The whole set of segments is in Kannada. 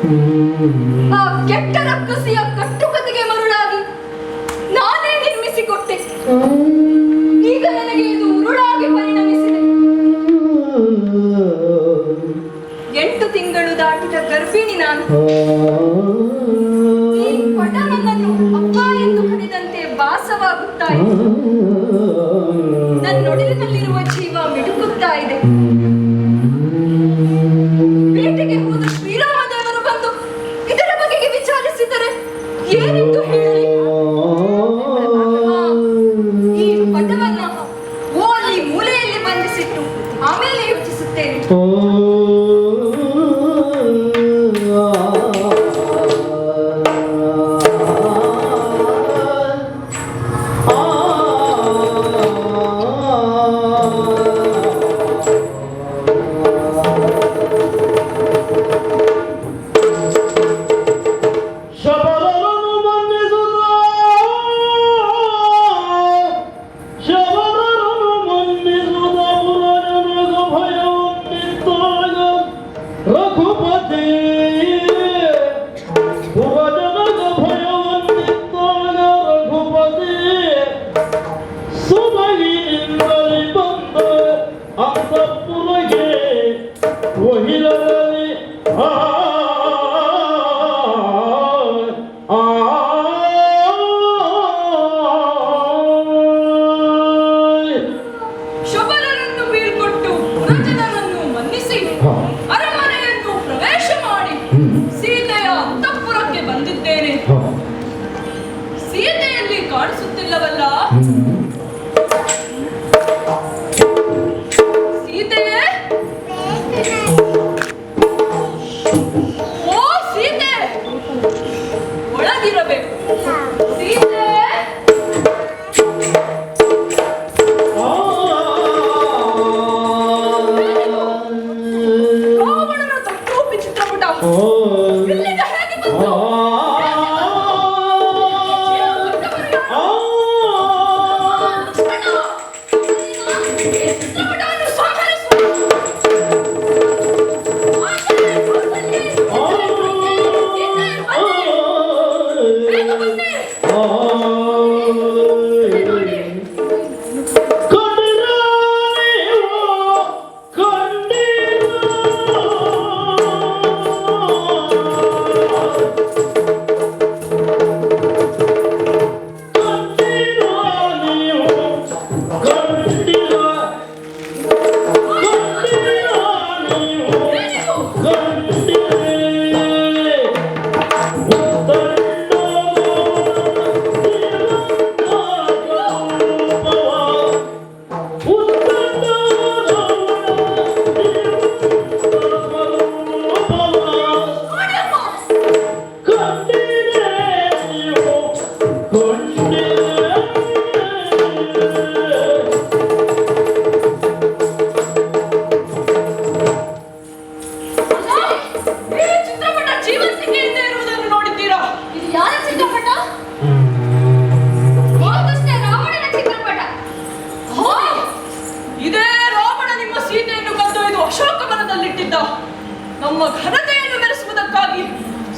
ಆ ಕೆಟ್ಟ ರಕ್ಕಸಿಯ ಕಟ್ಟುಕತೆಗೆ ಮರುಳಾಗಿ ನಾನೇ ನಿರ್ಮಿಸಿಕೊಟ್ಟೆ. ಈಗ ನನಗೆ ಇದು ಉರುಳಾಗಿ ಪರಿಣಮಿಸಿದೆ. ಎಂಟು ತಿಂಗಳು ದಾಟಿದ ಗರ್ಭಿಣಿ ನಾನು.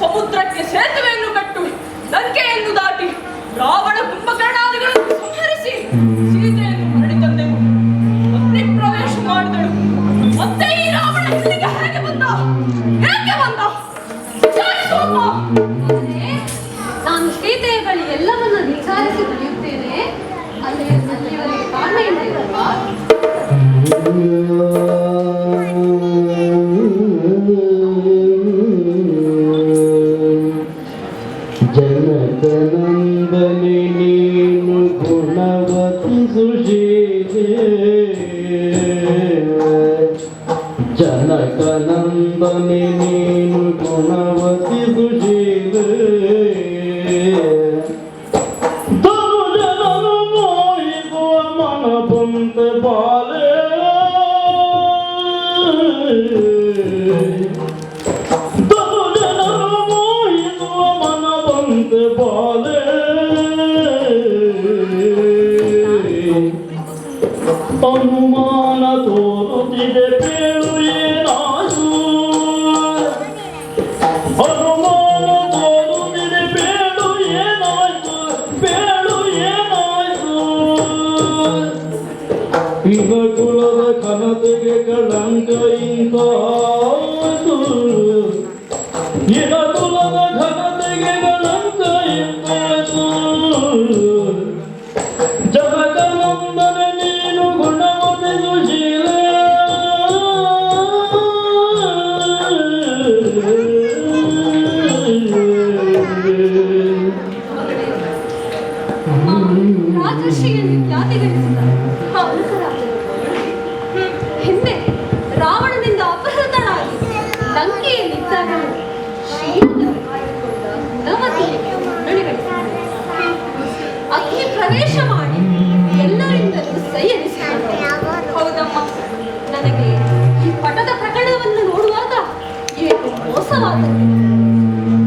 ಸಮುದ್ರಕ್ಕೆ ಸೇತುವೆಯನ್ನು ಕಟ್ಟು ಲಂಕೆಯನ್ನು ದಾಟಿ ರಾವಣ وفي خشوع 家がどの中 ಮೋಸವಾದರೆ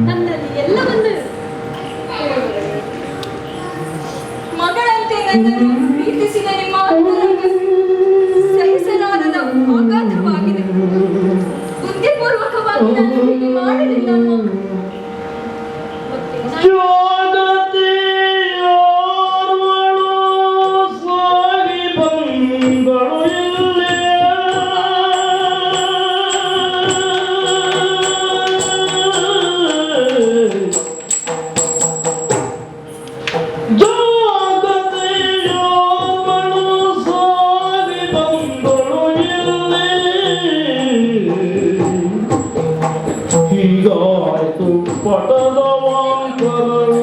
ನನ್ನಲ್ಲಿ ಎಲ್ಲವನ್ನು ಮಗಳಂತೆ ನನ್ನನ್ನು ಪ್ರೀತಿಸಿದ ನಿಮ್ಮ ಸಹಿಸಲಾರದ ಆಘಾತವಾಗಿದೆ. ಬುದ್ಧಿಪೂರ್ವಕವಾಗಿ ನಾನು ಹೀಗೆ I do portando a mão, caralho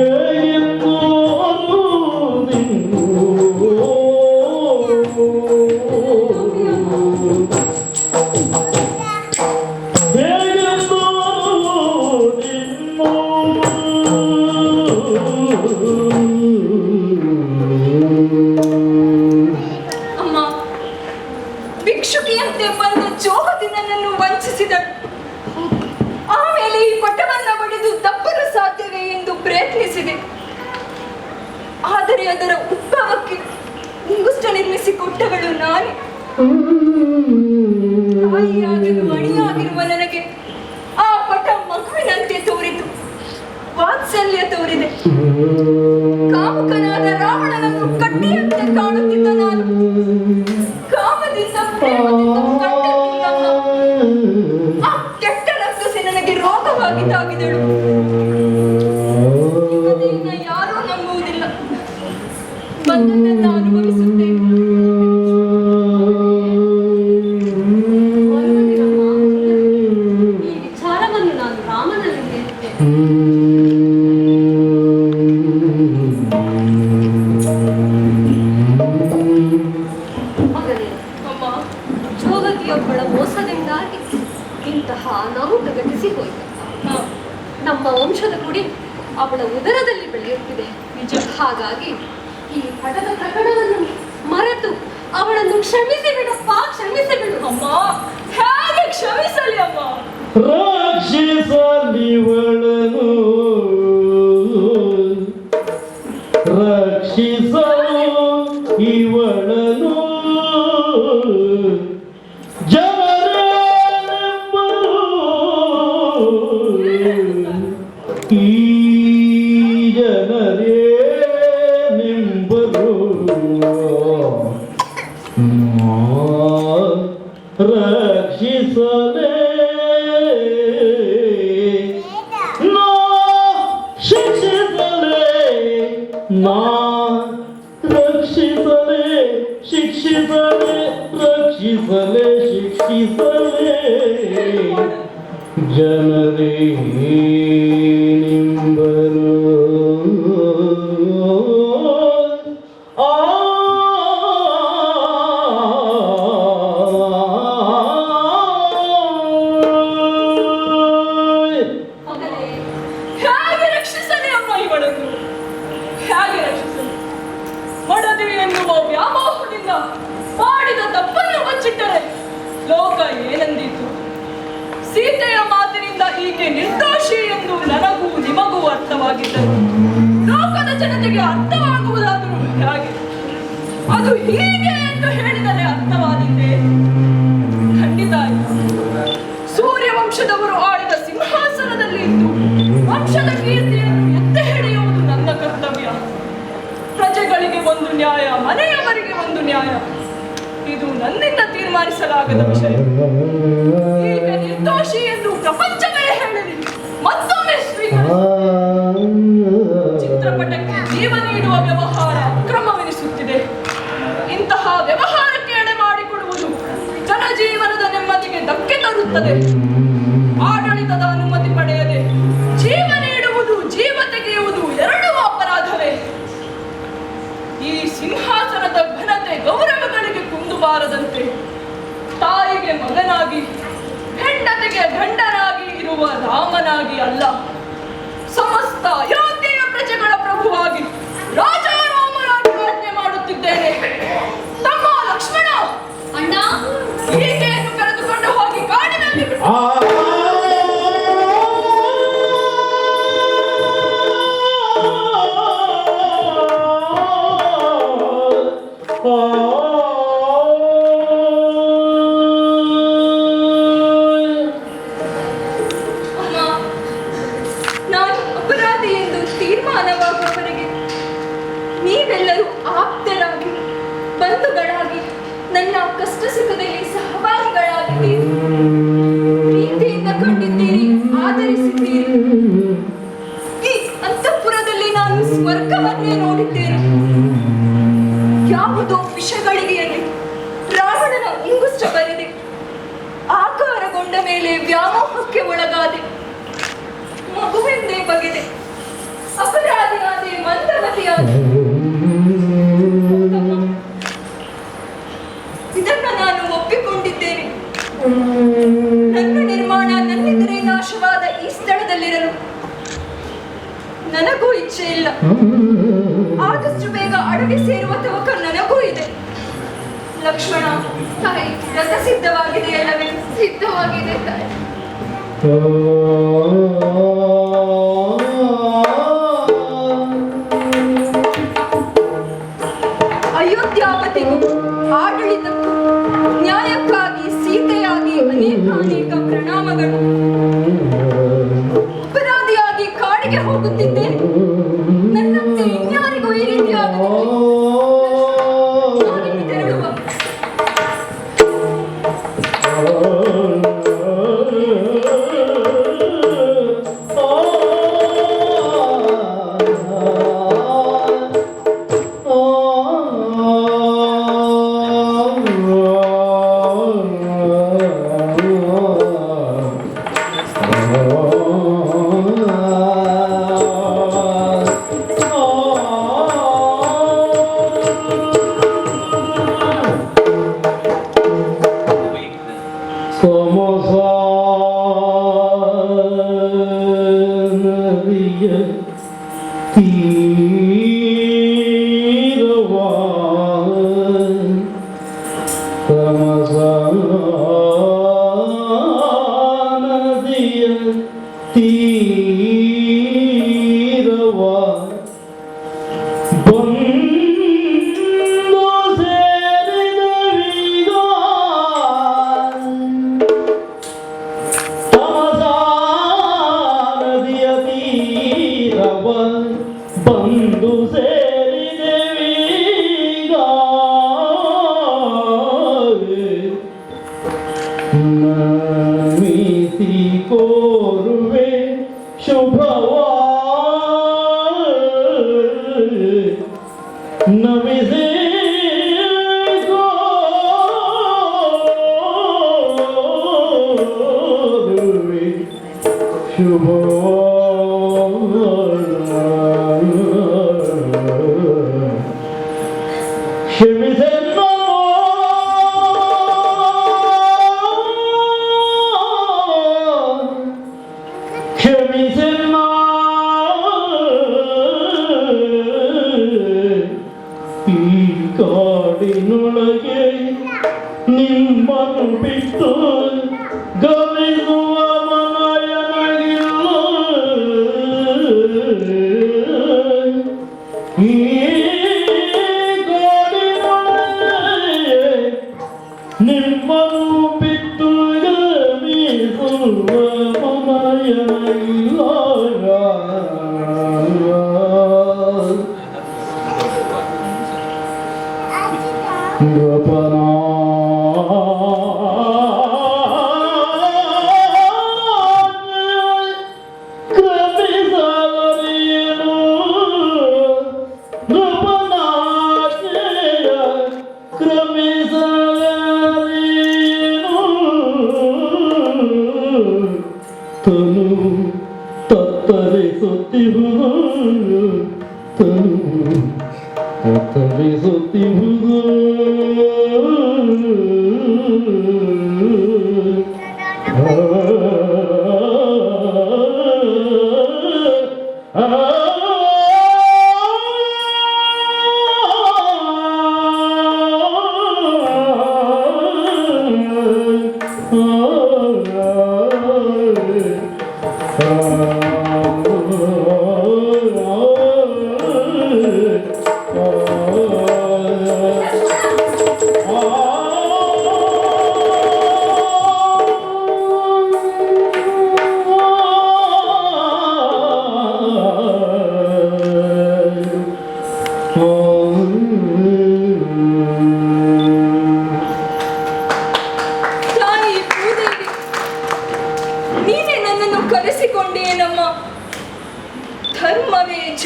Yeah. Amen. ವೇಗದಲ್ಲಿ ಬೆಳೆಯುತ್ತಿದೆ. ನಿಜ ಹಾಗಾಗಿ ಈ ಪಟದ ಪ್ರಕರಣವನ್ನು ಮರೆತು ಅವಳನ್ನು ಕ್ಷಮಿಸಿ ಬಿಡಪ್ಪ ಕ್ಷಮಿಸಿ ಬಿಡು ಅಮ್ಮ. ಹೇಗೆ ಕ್ಷಮಿಸಲಿ, ಅಮ್ಮ? ರಾಕ್ಷಿಸಲಿವಳನು నా రక్షితలే శిక్షితలే రక్షితలే శిక్షితలే జన ಜನತೆಗೆ ಅರ್ಥವಾಗುವುದಾದರೂ ಹೇಗೆ. ಅದು ಹೀಗೆ ಎಂದು ಹೇಳಿದರೆ ಅರ್ಥವಾದಿದೆ ಖಂಡಿತ ಸೂರ್ಯವಂಶದವರು ಸೂರ್ಯ ವಂಶದವರು ಆಳಿದ ಸಿಂಹಾಸನದಲ್ಲಿ ಇದ್ದು ವಂಶದ ಕೀರ್ತಿಯನ್ನು ಎತ್ತಿ ಹಿಡಿಯುವುದು ನನ್ನ ಕರ್ತವ್ಯ. ಪ್ರಜೆಗಳಿಗೆ ಒಂದು ನ್ಯಾಯ, ಮನೆಯವರಿಗೆ ಒಂದು ನ್ಯಾಯ. ಇದು ನನ್ನಿಂದ ತೀರ್ಮಾನಿಸಲಾಗದ ವಿಷಯ. ಈಗ ನಿರ್ದೋಷಿ ಎಂದು ಪ್ರಪಂಚವೇ ಹೇಳಲಿ ಮತ್ತೊಮ್ಮೆ ಚಿತ್ರಪಟಕ್ಕೆ ಜೀವ ನೀಡುವ ವ್ಯವಹಾರ ಅಕ್ರಮವೆನಿಸುತ್ತಿದೆ ಇಂತಹ ವ್ಯವಹಾರಕ್ಕೆ ಎಡೆ ಮಾಡಿಕೊಡುವುದು ಜನಜೀವನದ ನೆಮ್ಮದಿಗೆ ಧಕ್ಕೆ ತರುತ್ತದೆ. ಆಡಳಿತದ ಅನುಮತಿ ಪಡೆಯದೆ ಜೀವ ನೀಡುವುದು, ಜೀವ ತೆಗೆಯುವುದು ಎರಡೂ ಅಪರಾಧವೇ. ಈ ಸಿಂಹಾಸನದ ಘನತೆ ಗೌರವಗಳಿಗೆ ಕುಂದುಬಾರದಂತೆ ತಾಯಿಗೆ ಮಗನಾಗಿ, ಹೆಂಡತಿಗೆ ಗಂಡನಾಗಿ ಇರುವ ರಾಮನಾಗಿ ಅಲ್ಲ, ಸಮಸ್ತ ಪ್ರಭುವಾಗಿ ರಾಜಾರಾಮನಾಗಿ ಆಜ್ಞೆ ಮಾಡುತ್ತಿದ್ದೇನೆ ತಮ್ಮ ಲಕ್ಷ್ಮಣ ಅಣ್ಣ ಈಕೆಯನ್ನು ಕರೆದುಕೊಂಡು ಹೋಗಿ ಕಾಡಿನಲ್ಲಿ ಬಿಟ್ಟು ನೀವೆಲ್ಲರೂ ಆಪ್ತರಾಗಿ, ಬಂಧುಗಳಾಗಿ, ನನ್ನ ಕಷ್ಟ ಸುಖದಲ್ಲಿ ಸಹಭಾಗಿಗಳಾಗಿದ್ದೀರಿ. ಪ್ರೀತಿಯಿಂದ ಕಂಡಿದ್ದೀರಿ ಆದರಿಸಿದ್ದೀರಿ ಈ ಅಂತಃಪುರದಲ್ಲಿ ನಾನು ಸ್ವರ್ಗವನ್ನೇ ನೋಡಿದ್ದೇನೆ. ಯಾವುದೋ ವಿಷಗಳಿಗೆಯಲ್ಲಿ ರಾವಣನ ಇಂಗುಷ್ಟ ಬರೆದೆ, ಆಕಾರಗೊಂಡ ಮೇಲೆ ವ್ಯಾಮೋಹಕ್ಕೆ ಒಳಗಾದೆ, ಮಗುವೆಂದೇ ಬಗೆದೆ, ಅಪರಾಧಿಯಾದೆ ಮಂದಮತಿಯಾದೆ. ನನಗೂ ಇಚ್ಛೆ ಇಲ್ಲ. ಆದಷ್ಟು ಬೇಗ ಅಡವಿ ಸೇರುವ ತವಕ ನನಗೂ ಇದೆ. ಲಕ್ಷ್ಮಣ ತಾಯಿ ರಥ ಸಿದ್ಧವಾಗಿದೆಯಲ್ಲವೇ ಸಿದ್ಧವಾಗಿದೆ ತಾಯಿ. ಅಯೋಧ್ಯಾಪತಿಗೂ ಆಡಳಿತಕ್ಕೂ ನ್ಯಾಯಕ್ಕಾಗಿ ಸೀತೆಯಾಗಿ ಅನೇಕ ಅನೇಕ ಪ್ರಣಾಮಗಳು. do TT. bola, né? Bola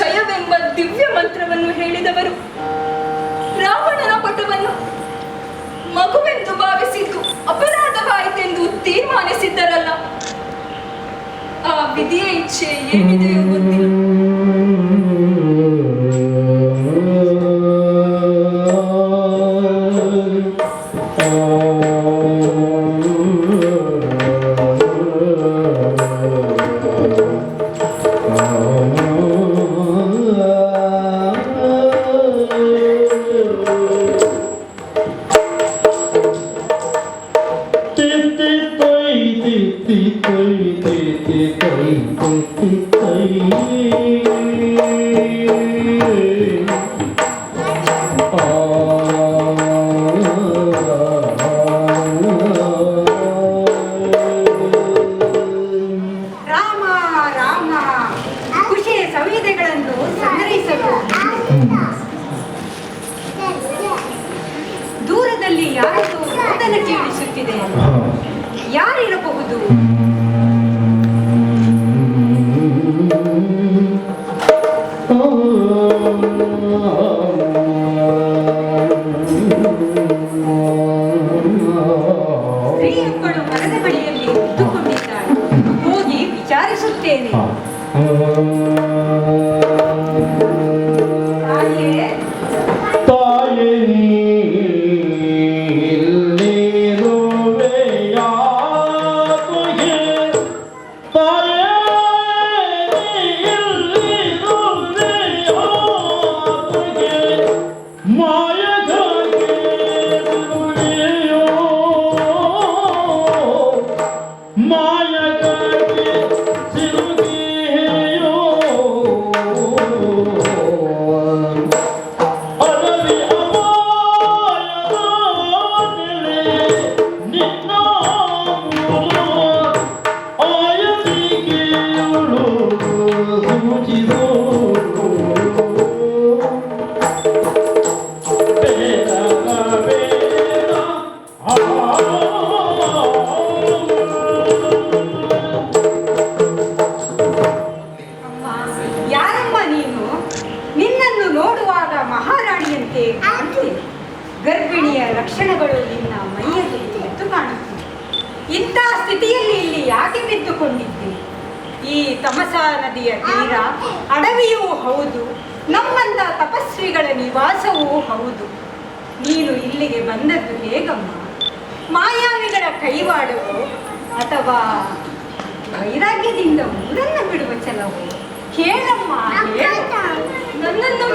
ಜಯವೆಂಬ ದಿವ್ಯ ಮಂತ್ರವನ್ನು ಹೇಳಿದವರು ರಾವಣನ ಪಟವನ್ನು ಮಗುವೆಂದು ಭಾವಿಸಿದ್ದು ಅಪರಾಧವಾಯಿತೆಂದು ತೀರ್ಮಾನಿಸಿದ್ದರಲ್ಲ. ಆ ವಿಧಿಯ ಇಚ್ಛೆ ಏನಿದೆಯೋ ಗೊತ್ತಿಲ್ಲ.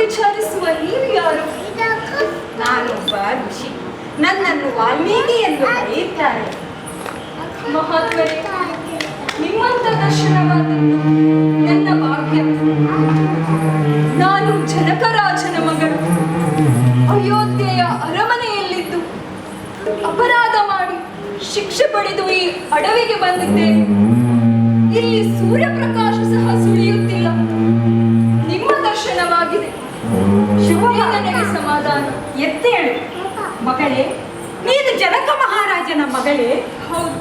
ವಿಚಾರಿಸುವ ನೀನು ಯಾರು? ನಾನೊಬ್ಬ ಋಷಿ. ನನ್ನನ್ನು ವಾಲ್ಮೀಕಿ ಎಂದು ಕರೆಯುತ್ತಾರೆ. ಮಹಾತ್ಮರೇ, ನಿಮ್ಮಂತ ದರ್ಶನವಾದದ್ದು ನನ್ನ ಭಾಗ್ಯ. ನಾನು ಜನಕರಾಜನ ಮಗಳು ಅಯೋಧ್ಯೆಯ ಅರಮನೆಯಲ್ಲಿದ್ದು ಅಪರಾಧ ಮಾಡಿ ಶಿಕ್ಷೆ ಪಡೆದು ಈ ಅಡವಿಗೆ ಬಂದಿದ್ದೇನೆ ಇಲ್ಲಿ ಸೂರ್ಯಪ್ರಕಾಶ ಸಹ ಸುಳಿಯುತ್ತಿಲ್ಲ ಸಮಾಧಾನ. ಎತ್ತೇಳು ಮಗಳೇ, ನೀನು ಜನಕ ಮಹಾರಾಜನ ಮಗಳೇ. ಹೌದು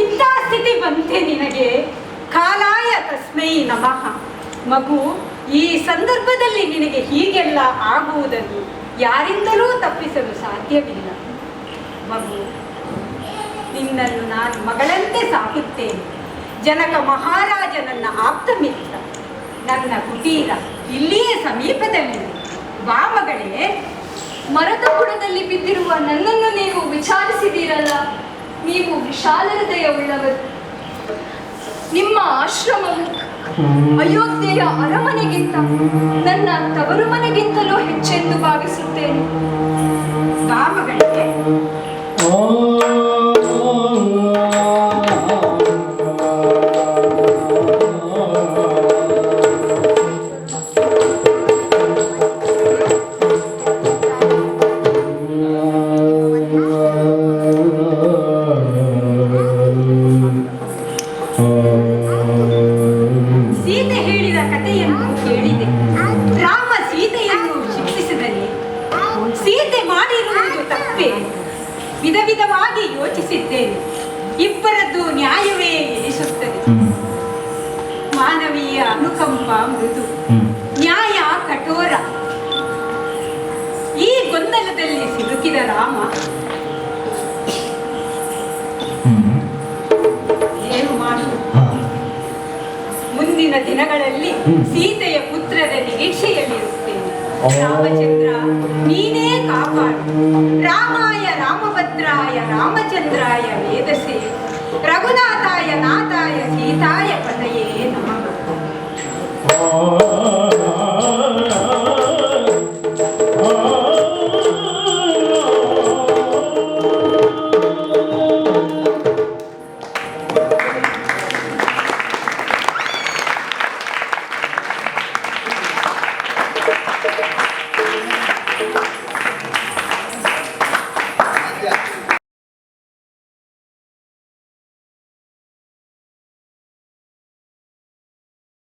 ಇಂಥ ಸ್ಥಿತಿ ಬಂತೆ ನಿನಗೆ. ಕಾಲಾಯ ತಸ್ಮೈ ನಮಃ. ಮಗು, ಈ ಸಂದರ್ಭದಲ್ಲಿ ನಿನಗೆ ಹೀಗೆಲ್ಲ ಆಗುವುದನ್ನು ಯಾರಿಂದಲೂ ತಪ್ಪಿಸಲು ಸಾಧ್ಯವಿಲ್ಲ. ಮಗು, ನಿನ್ನನ್ನು ನಾನು ಮಗಳಂತೆ ಸಾಕುತ್ತೇನೆ. ಜನಕ ಮಹಾರಾಜ ನನ್ನ ಆಪ್ತ ಮಿತ್ರ, ನನ್ನ ಕುಟೀರ. ಇಲ್ಲಿಯೇ ಸಮೀಪದಲ್ಲಿ ಬಾ ಮಗಳೇ ಮರದ ಬುಡದಲ್ಲಿ ಬಿದ್ದಿರುವ ನನ್ನನ್ನು ನೀವು ವಿಚಾರಿಸಿದೀರಲ್ಲ ನೀವು ವಿಶಾಲ ಹೃದಯವುಳ್ಳವರು. ನಿಮ್ಮ ಆಶ್ರಮವು ಅಯೋಧ್ಯೆಯ ಅರಮನೆಗಿಂತ, ನನ್ನ ತವರು ಮನೆಗಿಂತಲೂ ಹೆಚ್ಚೆಂದು ಭಾವಿಸುತ್ತೇನೆ. ಸೀತೆಯ ಪುತ್ರದ ನಿರೀಕ್ಷೆಯಲ್ಲಿರುತ್ತೇನೆ. ರಾಮಚಂದ್ರ ನೀನೇ ಕಾಪಾಡು. ರಾಮಾಯ ರಾಮಭದ್ರಾಯ ರಾಮಚಂದ್ರಾಯ ವೇದಸೆ. ರಘುನಾಥಾಯ ನಾಥಾಯ ಸೀತಾಯ ಪತಯೇ ನಮಃ.